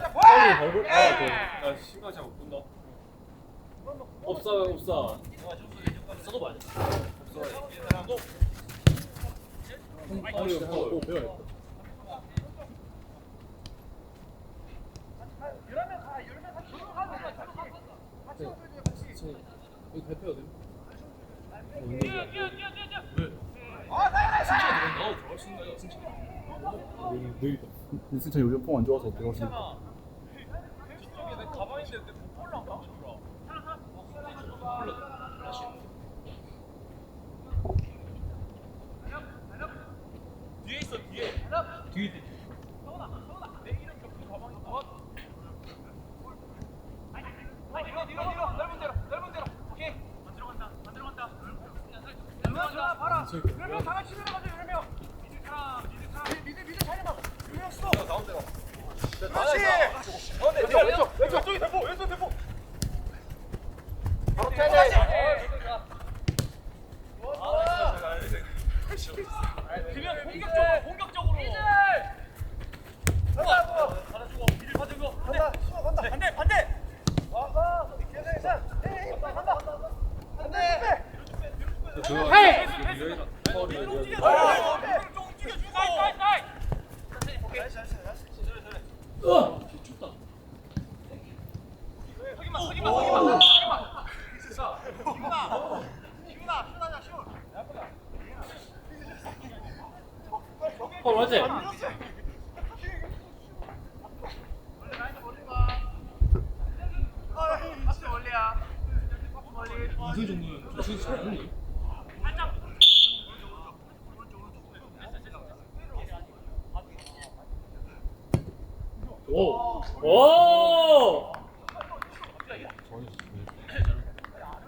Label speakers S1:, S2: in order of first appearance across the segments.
S1: 빨리. 아, 그. 나 시간 잘못 본다. 없어, 없어. 써도 봐야 돼. 없어. 빨리 하고 배워야겠다. 여기 발표가 돼? 느리다.
S2: 승찬 요즘 폼안 좋아서 있어.
S1: 뒤에 있어, 뒤에. 뒤에 있대.
S3: 그러면 다 같이 내려가자 그러면 미드 미드 자리만 유명 스톱 가운데로 그렇지 가운데 왼쪽 왼쪽 왼쪽 저기 대포 왼쪽 대포 바로 쳐야 돼 그냥 공격적으로 공격적으로 간다 받아주고 미들 받아주고 간다 수호 간다 반대 반대 아하 계속 계산 에이 간다 반대
S1: 헤이! 허리 으아! 춥다. 어, 맞지? 이그 정도면 진짜 잘하는 거야? 오! 오!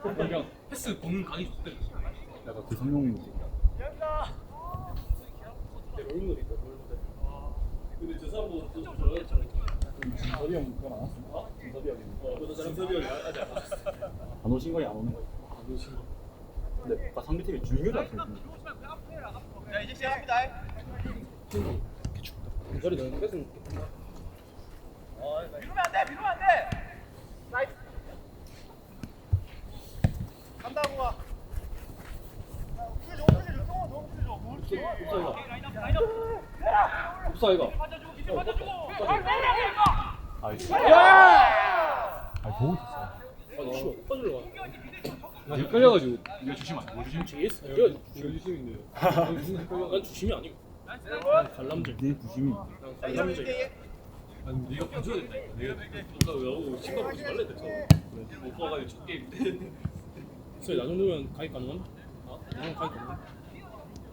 S1: 그냥 패스 보는 각이 좋대.
S2: 약간 그 성룡인 지.
S1: 롤모델이다, 롤모델. 근데 저 사람보다 더 잘하겠잖아.
S2: 진섭이 형 그건 안 왔어? 진섭이 형이.
S1: 어, 그래서 진섭이 형이 아직 안 왔어.
S2: 안 오신 거야 안 오는 거야?
S1: 안.
S2: 근데 아까 상대 팀이 중요하지 않습니까?
S3: 자 이제 시작합니다
S1: 저리 너는 뺏은
S3: 미루면 안 돼 미루면 안 돼 나이스 간다고 가 옥수줘 옥수줘 성원 너 옥수줘 그렇지
S1: 옵사이가. 옵사이가.
S3: 받아주고 미들 받아주고
S2: 아이씨.
S1: 야!
S2: 아 보고 있었어.
S1: 아, 추워. 빠질러 와. 나 헷갈려가지고.
S2: 이거 주시면 안 돼. 주시면
S1: 뒤에 있어. 내가 주심인데. 난 주심이 아니고. 난 관람질.
S2: 네 부심이.
S1: 난 관람질. 아니 네가 봐줘야 된다니까. 내가 아까 나보고 신경 보지 말래 됐잖아. 못 봐가지고 첫 게임 때. 그래 나 정도면 가입 가능한? 아? 나는 가입 가능.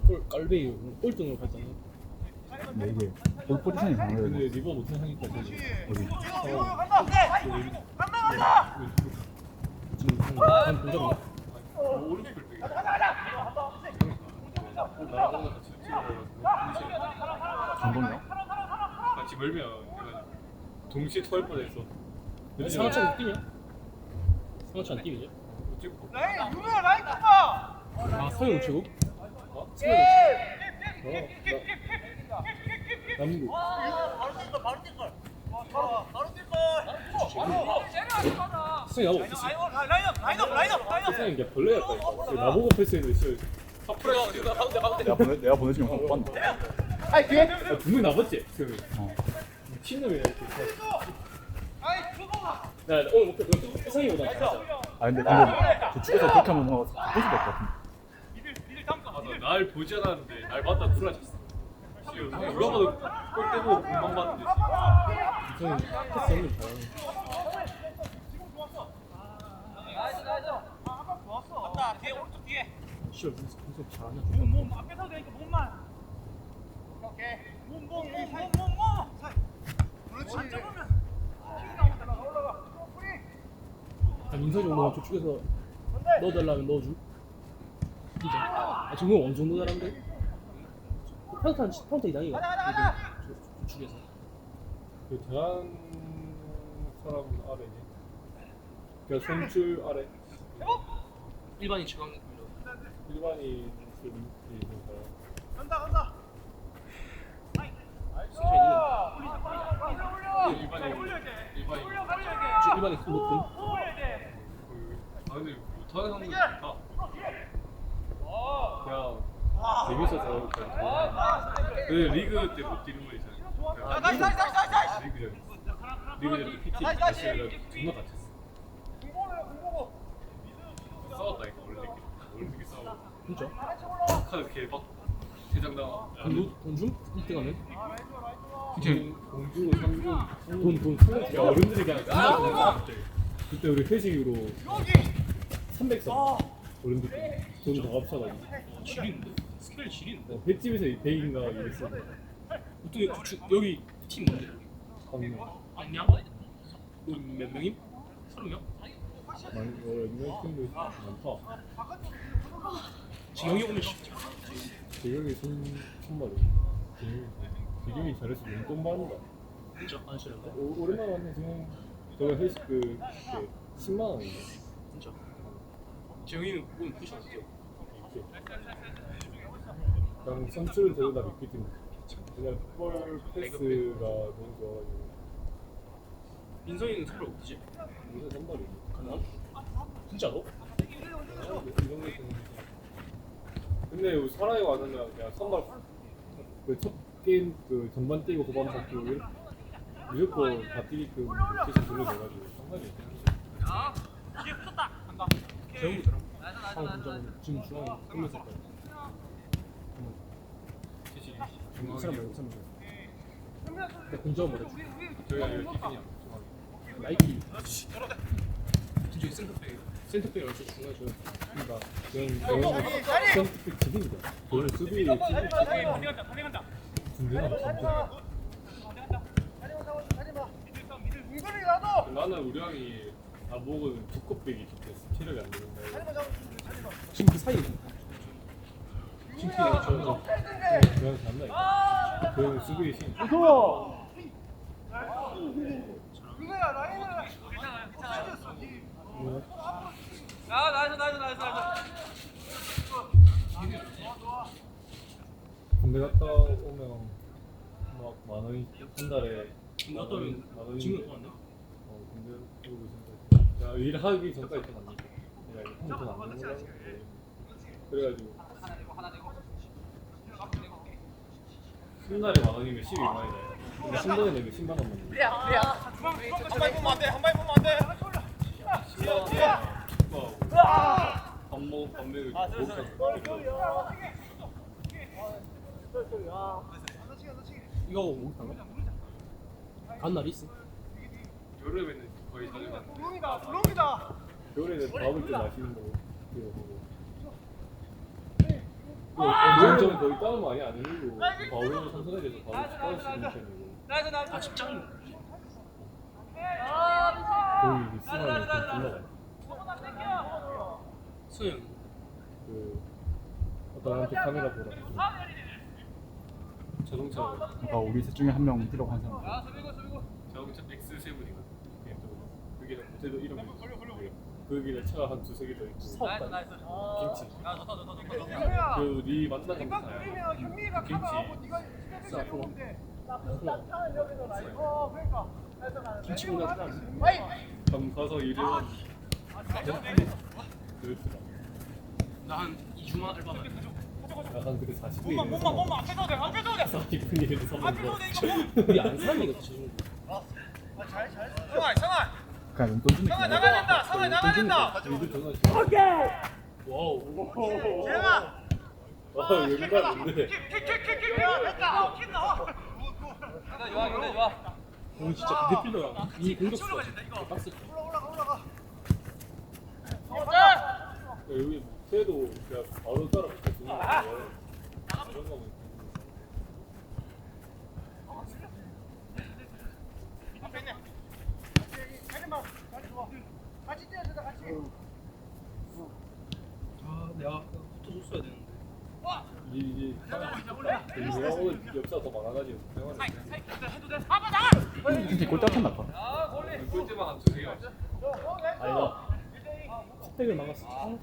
S1: 꼴 깔베이 꼴등으로 가입 가능.
S2: 근데 이게 볼 포지션이
S1: 근데
S2: 강해요.
S1: 리버 못한 상니까 되지.
S2: 어디?
S3: 간다 간다 간다
S1: 지금 한 본적 없나?
S2: 감동이야?
S1: 같이 멀면 동시에 토할 뻔했어. 근데 상하찬 팀이야? 상하찬 팀이지?
S3: 라인 유명 라인 간다
S1: 아 서영 우체국? 어? 서영 우체국? 어? 나 남구.
S3: 바로 뛸걸 바로 뛸걸 바로 뛸걸
S1: 서영 나보고 패스.
S3: 라인업 라인업 라인업 라인업
S1: 서영 이제 벌레 같다니까. 나보고 패스해도 있어요. 사프레스.
S2: 내가 보내 내가 보내주면 못 봤는데.
S1: 아이 뒤에. 아, 분명히 나봤지. 서영이.
S2: 어.
S1: 미친놈이야 이렇게.
S3: 아이 그거가
S1: 나 오늘 목표 그거 혜성이보다 잘하자.
S2: 아 근데 근데 저축에서 그렇게 하면 뭐 바꿀 수도 없거든.
S3: 미들 미들 담가
S1: 아, 나날 보지 않았는데 날 봤다 불안했어. 지금 누가 봐도 골 때고 금방 봤는데. 이성이 패스 없는 잘하네.
S3: 나이스 나이스 아까 좋았어 맞다 뒤에 오른쪽 뒤에
S1: 씨발 무슨 무슨 잘하냐.
S3: 몸, 몸 앞에서 되니까 몸만 오케이 몸몸몸몸몸 그렇지 안 잡으면 튀기 나오잖아 올라가 프리
S1: 아, 민석이 오늘 저쪽에서 넣어달라면 넣어줄? 진짜. 아, 정말 어느 정도 잘한데? 평타, 평타 이상이가.
S3: 가자, 가자, 가자!
S1: 저쪽에서. 그 대한 사람 아래지. 그 손줄 아래. 일반인 최강 일반인
S3: 간다 간다.
S1: 승찬이
S3: 올려 올려 올려
S1: 일반인 우리만의 큰 높은
S4: 아 근데 못하는 사람들 좋다. 그냥 재밌어서 그냥. 그 리그 때 못 뛰는 거 있잖아요. 그냥
S3: 나이스 나이스 나이스 나이스
S4: 리그 전 리그 전에 PT 다시 해가 존나 다쳤어.
S3: 공보를 공보고.
S4: 싸웠다니까 올림픽 올림픽 싸우고
S1: 진짜
S4: 카드 개박 대장당.
S1: 돈, 돈 줌? 1등 하면?
S4: 그치. 공주 삼주.
S1: 돈, 돈야야
S4: 어른들이 그냥 돈 써. 그때 우리 회식으로
S3: 여기
S4: 300석 어른들 돈다 합쳐가지고
S1: 어, 지리는데? 스케일 지리는데?
S4: 어, 횟집에서 100인가 이랬어.
S1: 어떻게 그 주- 여기 팀 뭔데? 안녕? 우리 몇 명임? 서른 명?
S4: 많이 어 팀도 많다.
S1: 오면 쉽지
S4: 재경이 손 손발이. 재경이 잘해서 용돈 받는다.
S1: 진짜 안 싫은데?
S4: 오, 오랜만에 왔네 지금. 저거 회식 그 이렇게 10만 원인데.
S1: 진짜 지영이는 오면 푸시 안 쓰죠?
S4: 그냥 선출을 데려다 믿기 때문에. 그냥 볼 패스가 너무 좋아가지고.
S1: 민성이는 서로 어디지?
S4: 무슨 선발이.
S1: 가능함? 진짜로?
S4: 근데 우리 사라에 와서는 그냥 선발 그첫 게임 그 전반 뛰고 후반 바뀌고 이렇게 무조건 다 뛰게끔 계속 돌려줘가지고 상관이
S1: 재영이더라 상 군장 지금 중앙에 끝났을 거야 이 사람
S4: 여기 뛰냐
S1: 나이키 진짜 센터백 센터백 얼추 중간에
S4: 그러니까 그냥 선택 지금이다. 저는 수비
S3: 나도
S4: 나는 우리 형이 다 먹은 두껍배기 좋겠어. 체력이 안 되는데.
S1: 지금 그 사이에 징키가 저는
S4: 그냥 잔다 그 형은 수비 신
S3: 그거야 나이는
S5: 아 나이스 나이스 나이스 나이스
S4: 군대 갔다 오면 막만 원이 한 달에
S1: 갔다 오면
S4: 만 원이
S1: 지금
S4: 또어 군대 오고 있으니까 야 일하기 전까지 돈안 내고 내가 이거 돈안 내는 거라 그래가지고 한 달에 만 원이면 12만 원이다 근데 한 달에 내면 10만 원만 내
S3: 한발 보면 안돼 한발 보면 안돼
S4: 밥 먹, 밥 먹고
S3: 아,
S1: 이거 목욕탕가? 간 날이 있어.
S4: 여름에는 거의 자주 가는
S3: 부릉이다 부릉이다.
S4: 겨울에는 밥을 좀 맛있는 거고 그거 먹고 점점 거의 다운 많이 안 흘리고 밥을 식당을 쓰는 편이고.
S5: 나이스 나이스.
S1: 아 직장인
S4: 거의 수만이 좀 올라가요
S1: 수영.
S4: 그 어떤 한테 카메라 보라 자동차.
S2: 그러니까 우리 셋 중에 한 명 뛰라고 한 사람.
S5: 아
S4: 자동차 X7이거든 그게 그때도 이런 거그 길에 차가 한 두세 개 더 있고.
S5: 나이스 나이스
S4: 김치.
S5: 야 좋다 좋다 좋다 좋다.
S4: 그네
S3: 이방
S4: 거
S3: 그리면 형미가
S4: 김치.
S3: 카바하고 네가 나는 여기서 나 어, 그러니까.
S1: 김치보다. 사람
S4: 감 가서 그랬더라
S1: 나한 2주만 알바만
S4: 약간 그때 40분
S3: 몸만 몸만 몸만 앞에 서도 돼 앞에 서도 돼.
S4: 40분 일해서 선물
S3: 앞에 서도 거돼 이거
S1: 우리 안 사는 거 진짜.
S3: 잘잘. 성아 성아
S2: 그냥 용돈 주는
S3: 성아
S2: 게
S3: 나가야 된다. 성아 나가야 된다.
S1: 와우.
S3: 재영아.
S4: 와 연가 뭔데
S3: 킥킥킥킥 야 됐다 어 킥다
S5: 근데 좋아 근데 좋아.
S1: 오늘 진짜 미드필더야. 이 공격수가 빡세
S3: 올라 올라가. 올라가.
S4: 여기 새도 그냥 바로 따라 이런 거
S3: 아.
S1: 내가 붙어줬어야 되는데.
S4: 이제 이제 내가 오늘 역사 더 많아가지고
S2: 진짜 골 닦았나 봐.
S5: 아
S1: 아니다. 컵백을 막았어. 아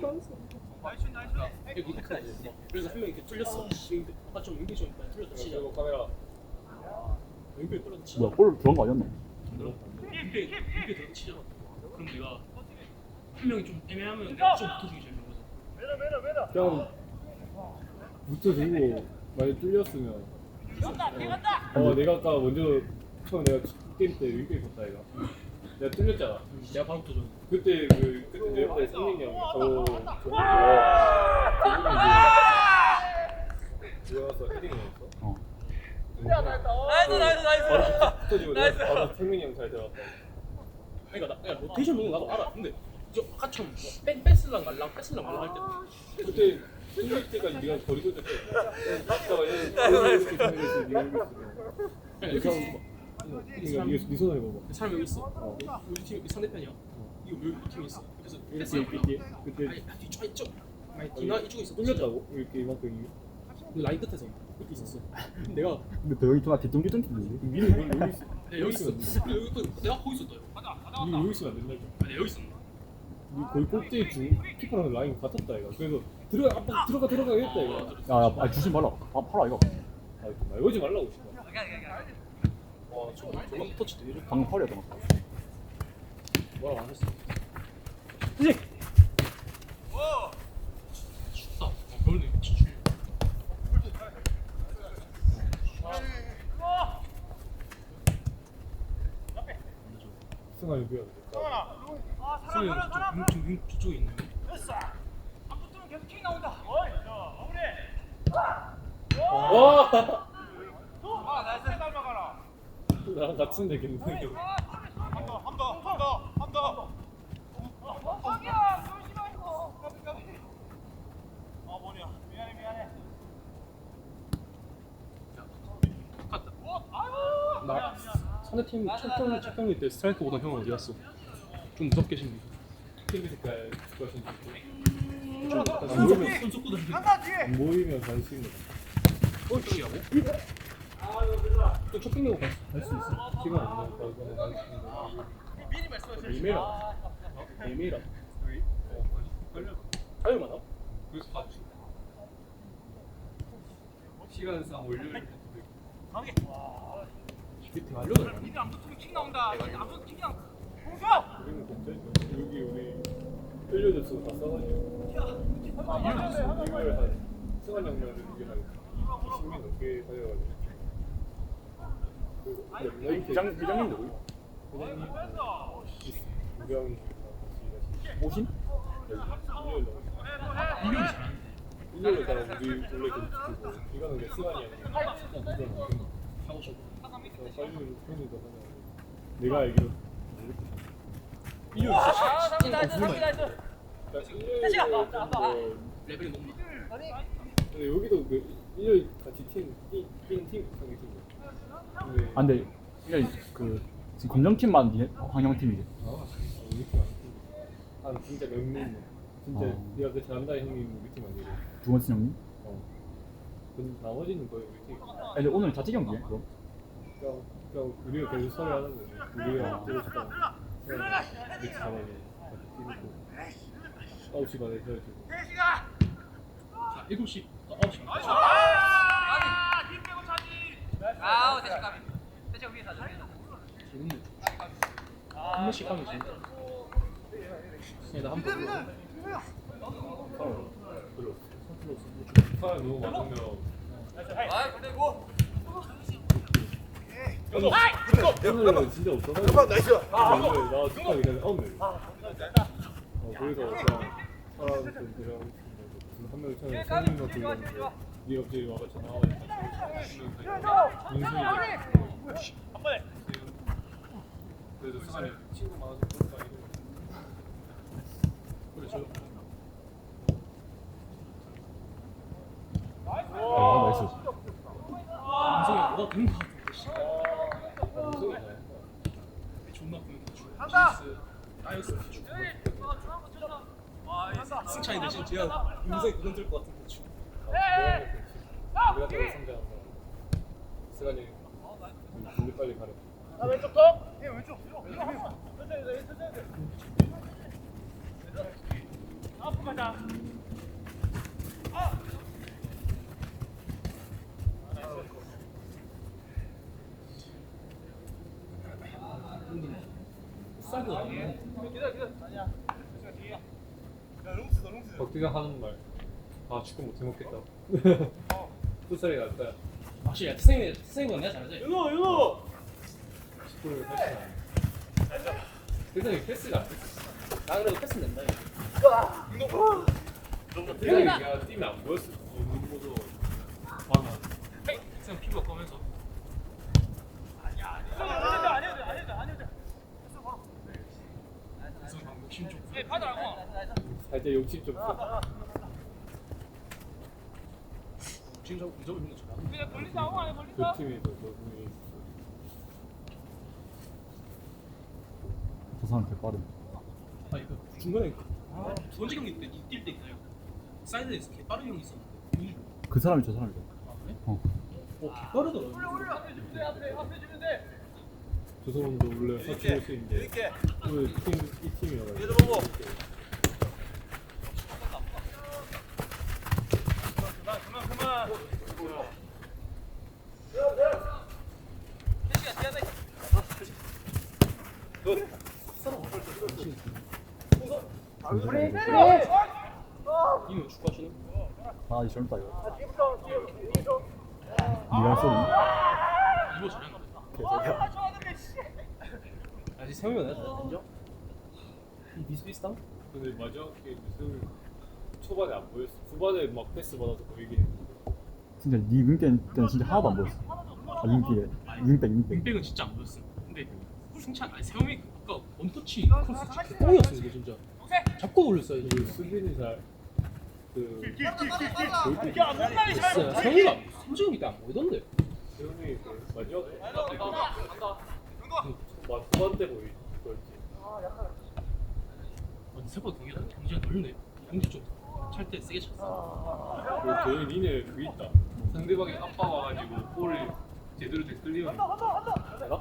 S1: 막았어 여기 이렇게 나야 돼 그래서 한명 이렇게 뚫렸어 근데 아까 좀 연기 좀 치자
S4: 그리고 카메라
S1: 뚫렸다 치자
S2: 뭐야 골 들어간 거 아니었나?
S1: 윙백 윙백 들어 치잖아. 그럼 내가 한 명이 좀 애매하면 내가 좀 붙어주기 시작하는 거죠.
S4: 그냥 붙어주고 만약 뚫렸으면 어 내가 아까 먼저 처음 내가 게임 때 윙백 있었다 이가 내가 뚫렸잖아
S1: 내가 바로 붙어줘.
S4: 그때 그 그때 내 옆에 승민이 형저 저기 들어가서 헤딩을 했어
S2: 어.
S5: 나이스 나이스 나이스
S4: 바로 붙어지고
S5: 나이스.
S4: 내가 바로 승민이 형 잘 들어갔다
S1: 그러니까 나 그냥 로테이션 먹는 거 나도 알아. 근데 저 아까처럼 뺀 뺐을랑 말랑 뺐을랑 말랑 할 때.
S4: 그때 승리 때까지 네가 거리 쏠 때. 갔다가 얘 이렇게 생겼어. 네가 여기 있어.
S1: 그냥 이렇게 있어. 봐.
S4: 그러니까 네가 네 봐봐.
S1: 그 사람 여기 있어. 우리 팀 상대편이야. 이거 왜 팀이 있어? 그래서
S4: 이렇게 이렇게 그때
S1: 아니 뒤쪽 이쪽. 아니 뒤나 이쪽에 있어.
S4: 뚫렸다고 이렇게 이만큼
S1: 그 라인 끝에서 이렇게 있었어. 내가
S2: 근데 더 여기 좀 뒤뚱뒤뚱 튀는데.
S4: 미는 걸 여기 있어.
S1: 내가 여기 있어. 근데 여기 그- 내가 거기 있었다.
S4: 네 여기 있으면 안 된다.
S1: 아니 여기 있었나?
S4: 네 거의 꼭대기 중 키퍼랑 라인 같았다 이거. 그래서 들어가 아빠 들어가 들어가 했다 이거.
S2: 야, 야, 아, 주지 말라. 아, 팔아 이거.
S4: 아말 걸지 말라고 싶어.
S1: 와 저거 저거 터치 되게 좋다.
S2: 방금 것 같아.
S1: 뭐라고 안 했어. 춥다. 어, 겨울에 추
S4: 승환이 뭐야?
S1: 승현이 저쪽 윙- 윙 저쪽에 있네.
S4: 와. 나랑 같은데 굉장히.
S1: 나 상대팀 첫경 첫경일 때 스트라이크 보던 형은 어디 갔어? 좀 무섭게 생긴.
S4: 핑크 색깔 좋아하시는 분.
S1: 좀안손
S4: 보이면
S1: 손 쏟고 다니는.
S4: 안 보이면 관심 거.
S1: 어 저기라고? 또 내고 갈수 있어.
S4: 시간 안 나니까 이거는 관심 거.
S1: 에메라. 에메라. 어, 걸려. 가열 많아? 그래서 봤지.
S4: 시간상 올려.
S1: 밑에 가려고.
S4: 우리는 공짜니까 여기 우리 흘려줬어 다 써가지고 이걸 한 승환 양면을 이게 한 20명 넘게 그리고 여기
S2: 여기.
S4: 부장님 우병이 같이
S2: 오신?
S4: 일요일. 일요일 우리 원래 그 이거는 내 승환이 아니야. 빨리 편의도 하나 내가 알기로 일요일 아뭐
S1: 레벨이 너무.
S4: 근데 여기도 그 일요일 같이 팀, 팀, 팀, 팀 상대 팀. 근데
S2: 아, 근데, 이게 그, 지금 검정팀만 니네 황영팀이지.
S4: 아, 우리 팀 아니고. 한 진짜. 진짜
S2: 어.
S4: 네가 그 잘한다 형님 우리 팀 아니고.
S2: 두 번째 형님.
S4: 어. 그 나머지는 거의 우리 팀.
S2: 아, 근데 오늘 자체 경기야, 그럼?
S4: 그냥 그냥 우리가 계속 선을 하는 거지. 우리가 뛰고 싶다. 그냥 잡아서 같이 뛰고. 9시 반에 헤어지고.
S1: 자, 7시, 9시.
S5: 아우 대식감이 대식 위에 사줘
S1: 재밌네. 한 번씩 하면 재밌다. 나한 번.
S4: 별로 없어. 사람이 너무 많으면
S5: 아 근데 뭐
S4: 오늘은 진짜 없어. 잠깐 나이스. 오늘 나 전에 아홉 명. 어 그래서 그냥 사람 좀 그냥 한 명을 찾는 손님만 불렀는데 네 갑자기 와가 전화와 민수이 그래도 수산이 친구 많아서 그런 거 아니고
S1: 그렇죠.
S2: 아, 나이스.
S1: 뭐가 거.
S4: 민수이
S1: 존나 보는 다이어스 죽어. 승찬이 대신 제가 인성이 그건 들것 같은데.
S4: 우리가 빨리
S1: 아니야.
S4: 박기가 하는 말. 아 축구 못 해 먹겠다. 풋살이 낫다.
S1: 확실히 트생이 트생이보다 내가 잘하지.
S3: 윤호 윤호
S4: 안 해. 세상에 패스가 안 돼.
S1: 나 그래도 패스 낸다.
S4: 세상에 내가 뛰면 안 많아.
S1: 방금 욕심 좀. 예, 받으라고.
S4: 살짝 욕심 좀. 써.
S1: 욕심 좀 무조건 있는 거 잘하는.
S4: 그 팀에서 너분이
S2: 저 사람 개 빠름.
S1: 아니 그 중간에 아, 손지 경기 때뛸때 있나요? 사이드에서 개 빠른 형이 있었는데.
S2: 그 사람이 저 사람이다.
S1: 아 그래?
S2: 어.
S1: 어, 개 빠르더라.
S4: 저 사람도 원래 사치 모습인데
S3: 이렇게
S4: 오늘 팀, 이 팀이어가지고.
S3: 얘들 보고 그만 그만 그만
S1: 이거 축구하시는?
S2: 아, 이 젊다 이거. 니가 쏘니?
S1: 이거 잘하는 거.
S2: 개소리야.
S1: 아직 세우면 내가 잘 인정? 비슷비슷함?
S4: 근데 마지막 게임 세울 초반에 안 보였어. 후반에 막 패스 받아서 보이긴 했는데.
S2: 진짜 니 윙백 때는 진짜 하나도 안 보였어. 아, 윙백에. 윙백, 윙백.
S1: 윙백은 진짜 안 보였어. 근데 승찬 아니 세움이 아까 원터치 크로스 진짜 뻥이었어 이거 진짜. 잡고 올렸어요
S4: 그 잘, 그,
S3: 몸만이 잘
S1: 진짜 세움이가 삼지금 이때 안 보이던데.
S4: 세훈이 그 마지막 막 후반 때 보이, 그랬지.
S1: 아니 생각보다 경기가 경기가 넓네. 경기 좀찰때 세게 찼어.
S4: 그리고 저희 니네 그 있다. 상대방이 압박 와가지고 볼을 제대로 돼 끌리면 내가?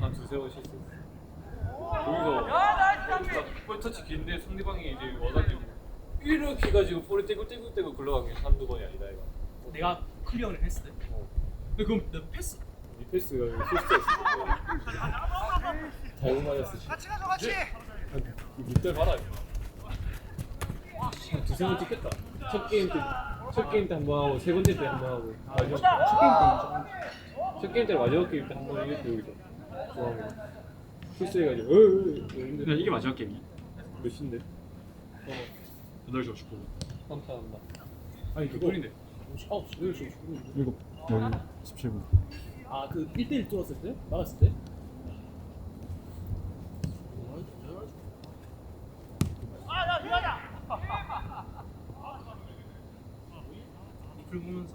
S4: 한 두세 번 실수했어. 거기서 볼 터치 긴데 상대방이 이제 와가지고 이렇게 해가지고 볼을 떼굴떼굴떼굴 굴러간 게 한두 번이 아니다 이거.
S1: 내가 클리어를 했을 때.
S4: 어.
S1: 근데 그럼 내 패스.
S4: 이 패스가 실수했어. 잘못 맞았어.
S3: 같이 가자 같이
S4: 밑들 봐라. 이거. 한 두세 번 찍겠다. 첫 게임 때, 첫 게임 때 한 번 하고 세 번째 때 한 번 하고 마지막
S1: 첫 게임
S4: 때첫 게임 때 마지막 게임 때 한 번 이겼대 여기서. 중앙 어이
S1: 근데 이게 마지막 게임이?
S4: 몇 시인데?
S1: 어. 8시 59분.
S4: 3차 한다.
S1: 아니 그 꼴인데. 9시 8시 59분.
S2: 일곱, 여기 17분.
S1: 아그 1대1 뚫었을 때? 나갔을 때? 이풀 보면서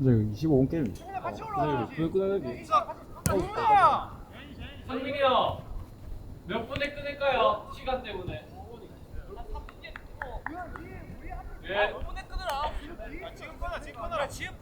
S2: 이제 25분 게임.
S3: 같이 올라와.
S4: 불
S3: 끄는 야
S1: 상민이 형, 몇 분에 끊을까요? 시간 아, 때문에. 예. 분에 끊으라. 지금 끊어, 지금 끊어라. 지금